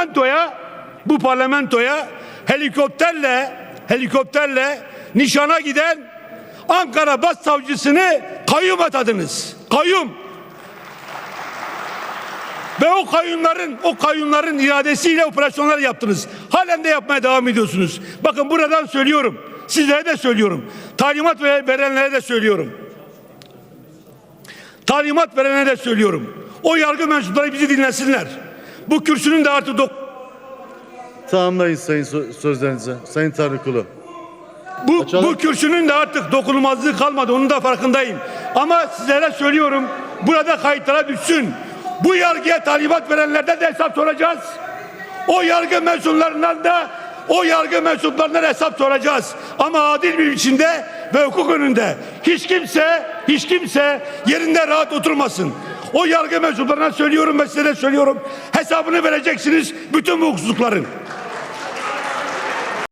parlamentoya bu parlamentoya helikopterle helikopterle nişana giden Ankara Başsavcısını kayyum atadınız. Kayyum. Ve o kayyumların o kayyumların iradesiyle operasyonlar yaptınız. Halen de yapmaya devam ediyorsunuz. Bakın buradan söylüyorum. Sizlere de söylüyorum. Talimat ve- verenlere de söylüyorum. Talimat verenlere de söylüyorum. O yargı mensupları bizi dinlesinler. Bu kürsünün de artık dok- Tamamlayın sayın sö- sözlerinizi. Sayın Tanrıkulu. Bu, Açalım. bu kürsünün de artık dokunulmazlığı kalmadı. Onun da farkındayım. Ama sizlere söylüyorum. Burada kayıtlara düşsün. Bu yargıya talimat verenlerden de hesap soracağız. O yargı mensuplarından da o yargı mensuplarından hesap soracağız. Ama adil bir biçimde ve hukuk önünde. Hiç kimse, hiç kimse yerinde rahat oturmasın. O yargı mensuplarına söylüyorum ve size de söylüyorum. Hesabını vereceksiniz bütün bu hukuksuzlukların.